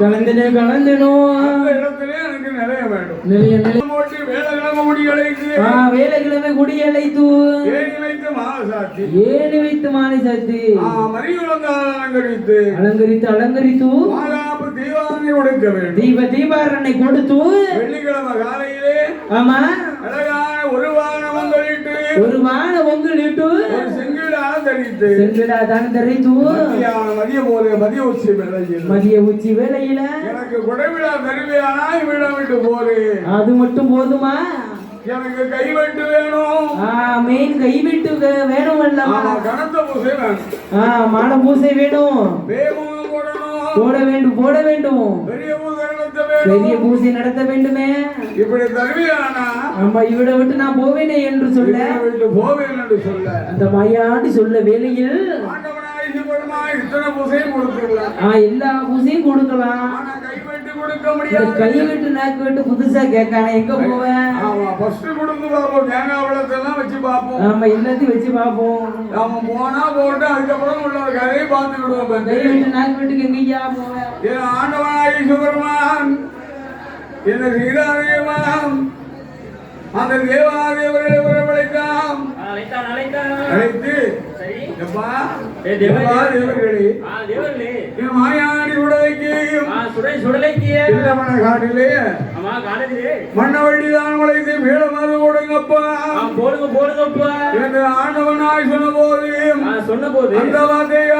கலந்துனே கலந்துனோம் எனக்கு நிறைய வேண்டும். போட்டு வேலைக்கிழமை ஆ வேலைக்கிழமை குடியலைத்து ஏறி வைத்து மாசாட்சி ஏணி வைத்து மாலை சாத்தி. மறிகுலங்கால் அலங்கரித்து. அலங்கரித்து அலங்கரித்து. மாதாப்பு தீவானை உடைக்க வேண்டும். தீப தீபாரணை கொடுத்து. வெள்ளிக்கிழமை காலையிலே ஆமா. அழகான ஒரு வாகனமங்களிட்டு ஒரு ஒரு அலங்கரித்து சென்றுடா தான மத்தியான மதிய போது மதிய உச்சி வேளையில். மதிய உச்சி வேளையில எனக்கு குடைவிழா தருவியானாய் வீடம் விட்டு போரு அது மட்டும் போதுமா? எனக்கு கைவெட்டு வேணும். மெயின் கைவிட்டு வேணும் அல்லவா கனத்த பூசை வேணும். மாட பூசை வேணும். போட வேண்டும் போட வேண்டும். பெரிய பூசை நடத்த வேண்டுமே. இப்படி தருவியானா? ஆமா இவட விட்டு நான் போவேனே என்று சொல்ல. வீட்டை போவேன் என்று சொல்ல. அந்த மையாடி சொல்ல சிவருமா இத்தனை பூசையும் கொடுத்துடலாம். ஆ எல்லா பூசையும் கொடுக்கலாம். ஆனா கைவெட்டு கொடுக்க இந்த முடியாது கை விட்டு நாக்கு விட்டு புதுசா கேட்கானே எங்க போவேன் ஆமா ஃபர்ஸ்ட் கொடுத்து பார்ப்போம் தேங்காய் பழத்தெல்லாம் வச்சு பார்ப்போம். ஆமா எல்லாத்தையும் வச்சு பார்ப்போம். நாம போனா போட்டு அதுக்கப்புறம் உள்ள ஒரு கதையை பார்த்துக்கிடுவோம் கை பாத்து. விட்டு நாக்கு விட்டுக்கு எங்கேயா போவேன்? என் ஆண்டவனாய் என்ன சீதாதேவன் அந்த தேவாதேவர்களை அழைத்தான். அழைத்து மாயாடி உடலைக்கு ஆ சுடை சுடலைக்கு. இல்லமன காட்டிலே. ஆமா காணதிலே மண்ணவள்ளி தான் உழைத்து மேலமது கொடுங்கப்பா ஆ போடுங்க போடுங்கப்பா. என்று ஆண்டவனாய் சொன்ன போது ஆ சொன்ன போது அந்த வார்த்தையை